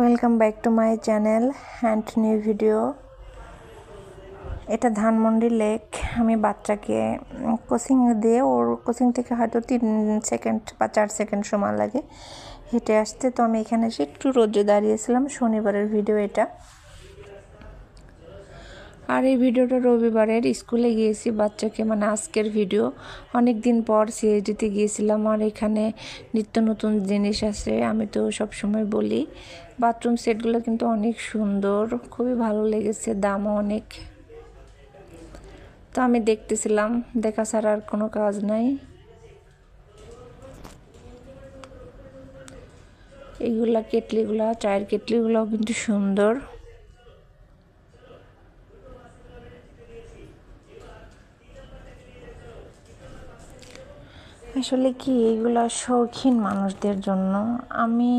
Welcome back to my channel hand new video এটা Dhanmondi lake. আমি বাচ্চাকে কোচিং দিয়ে, ওর কোচিং থেকে হয়তো তিন সেকেন্ড বা চার সেকেন্ড সময় লাগে। হেঁটে আসতে, তো আমি এখানে এসে একটু রোদে দাঁড়িয়েছিলাম। শনিবারের ভিডিও এটা। আর এই ভিডিওটা রবিবারের স্কুলে গিয়েছি বাচ্চাকে মানে আজকের ভিডিও। অনেক দিন পর সিএইচডিতে গিয়েছিলাম আর এখানে নিত্য নতুন জিনিস আছে, আমি তো সব সময় বলি। বাথরুম সেটগুলো কিন্তু অনেক সুন্দর, খুবই ভালো লেগেছে, দামও অনেক। তো আমি দেখতেছিলাম, দেখা ছাড়া আর কোনো কাজ নাই। এইগুলা কেটলিগুলা, চায়ের কেটলিগুলোও কিন্তু সুন্দর। আসলে কি এইগুলো শৌখিন মানুষদের জন্য? আমি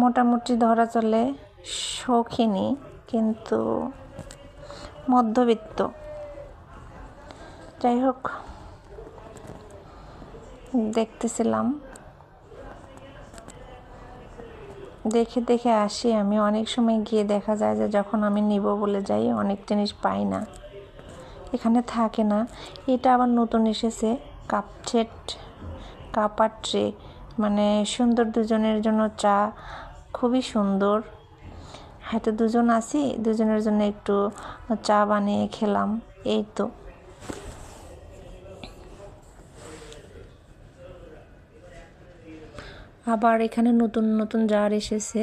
মোটামুটি ধরা চলে শৌখিনই, কিন্তু মধ্যবিত্ত। যাই হোক, দেখতেছিলাম। দেখে দেখে আসি, আমি অনেক সময় গিয়ে দেখা যায় যে যখন আমি নিব বলে যাই, অনেক জিনিস পাই না। এখানে থাকে না। এটা আবার নতুন এসেছে, কাপ সেট কাপ আর ট্রে। মানে সুন্দর দুজনের জন্য চা, খুবই সুন্দর। হয়তো দুজন আছি, দুজনের জন্য একটু চা বানিয়ে খেলাম, এই তো। আবার এখানে নতুন নতুন জার এসেছে।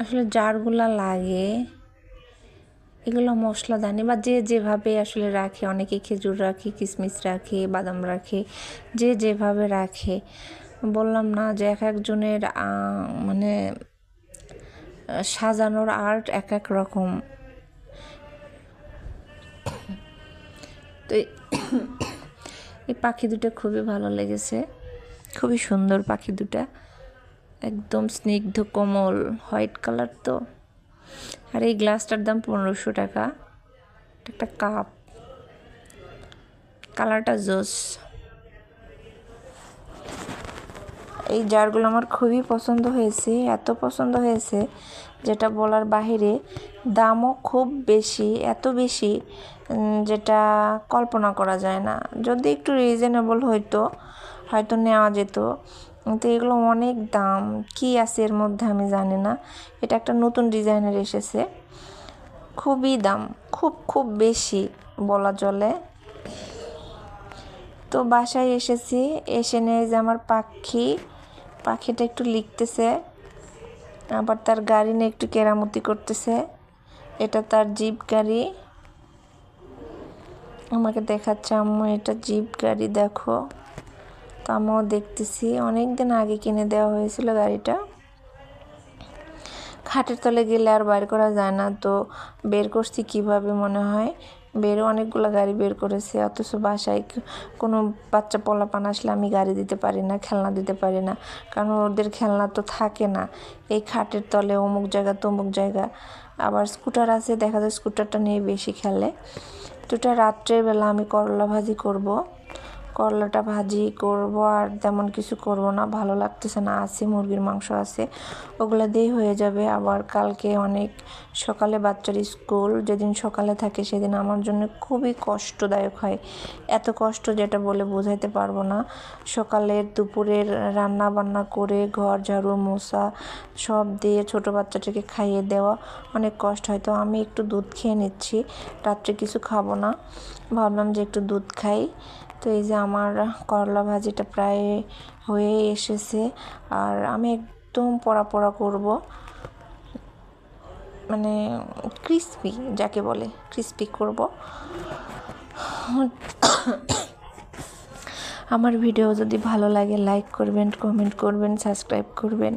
আসলে জারগুলা লাগে। এগুলো মশলাদানি বা যে যেভাবে আসলে রাখে, অনেকে খেজুর রাখে কিশমিশ রাখে, বাদাম রাখে, যে যেভাবে রাখে। বললাম না যে এক একজনের মানে সাজানোর আর্ট এক এক রকম। তো এই পাখি দুটো খুবই ভালো লেগেছে। খুবই সুন্দর পাখি দুটা। একদম স্নিগ্ধ কোমল, হোয়াইট কালার তো। আর এই গ্লাসটার দাম পনেরোশো টাকা। একটা কাপ। কালারটা জোস। এই জারগুলো আমার খুবই পছন্দ হয়েছে, এত পছন্দ হয়েছে যেটা বলার বাহিরে দামও খুব বেশি, এত বেশি যেটা কল্পনা করা যায় না। যদি একটু রিজনেবল হইতো, হয়তো নেওয়া যেত। কিন্তু এগুলো অনেক দাম। কি আছে এর মধ্যে আমি জানি না। এটা একটা নতুন ডিজাইনের এসেছে। খুবই দাম। খুব খুব বেশি বলা চলে। তো বাসায় এসেছি। এসে নিয়ে যে আমার পাখি। পাখিটা একটু লিখতেছে। আবার তার গাড়ি নিয়ে একটু কেরামতি করতেছে। এটা তার জিপ গাড়ি। আমাকে দেখাচ্ছে, আম্মু, এটা জিপ গাড়ি, দেখো। তো দেখতেছি। অনেক দিন আগে কিনে দেওয়া হয়েছিল গাড়িটা। খাটের তলে গেলে আর বাইর করা যায় না, তো বের করছি কীভাবে মনে হয়? বের অনেকগুলো গাড়ি বের করেছে, অথচ বাসায় কোনো বাচ্চা পোলাপান আসলে আমি গাড়ি দিতে পারি না, খেলনা দিতে পারি না, কারণ ওদের খেলনা তো থাকে না। এই খাটের তলে অমুক জায়গা, তমুক জায়গা। আবার স্কুটার আছে, দেখা যায় স্কুটারটা নিয়ে বেশি খেলে। তো এটা রাত্রের বেলা আমি করলা ভাজি করব। করলাটা ভাজি করব আর তেমন কিছু করব না, ভালো লাগতেছে না, আছে, মুরগির মাংস আছে, ওগুলো দিয়েই হয়ে যাবে। আবার কালকে অনেক, সকালে বাচ্চার স্কুল, যেদিন সকালে থাকে সেদিন আমার জন্য খুবই কষ্টদায়ক হয়। এত কষ্ট যেটা বলে বোঝাইতে পারব না। সকালের দুপুরের রান্না বান্না করে, ঘর ঝাড়ু, মোছা সব দিয়ে ছোট বাচ্চাটাকে খাইয়ে দেওয়া অনেক কষ্ট হয়। তো আমি একটু দুধ খেয়ে নিচ্ছি, রাত্রে কিছু খাব না। ভাবলাম যে একটু দুধ খাই। তো এই যে আমার করলা ভাজিটা প্রায় হয়ে এসেছে। আর আমি একদম পড়া পড়া করব। মানে ক্রিসপি যাকে বলে ক্রিসপি করব। আমার ভিডিও যদি ভালো লাগে লাইক করবেন কমেন্ট করবেন সাবস্ক্রাইব করবেন।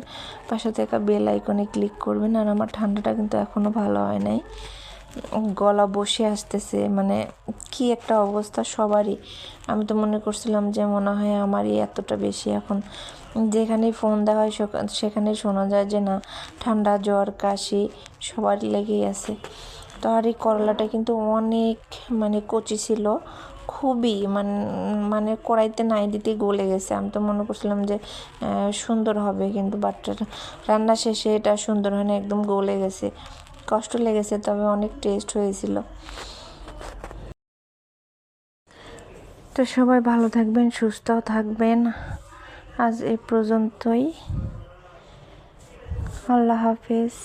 পাশে থাকা বেল আইকনে ক্লিক করবেন। আর আমার ঠান্ডাটা কিন্তু এখনও ভালো হয় নাই। গলা বসে আসতেছে মানে কি একটা অবস্থা সবারই। আমি তো মনে করছিলাম যে মনে হয় আমারই এতটা বেশি। এখন যেখানেই ফোন দেওয়া হয় সেখানে শোনা যায় যে না, ঠান্ডা, জ্বর, কাশি সবারই লেগেই আছে। তো আর এই করলাটা কিন্তু অনেক মানে কচি ছিল, খুবই মানে মানে কড়াইতে নাই দিতে গলে গেছে। আমি তো মনে করছিলাম যে সুন্দর হবে কিন্তু বাট রান্না শেষে এটা সুন্দর হয় না একদম গলে গেছে। কষ্ট লেগেছে, তবে অনেক টেস্ট হয়েছিল। তো সবাই ভালো থাকবেন সুস্থ থাকবেন। আজ এ পর্যন্তই। আল্লাহ হাফেজ।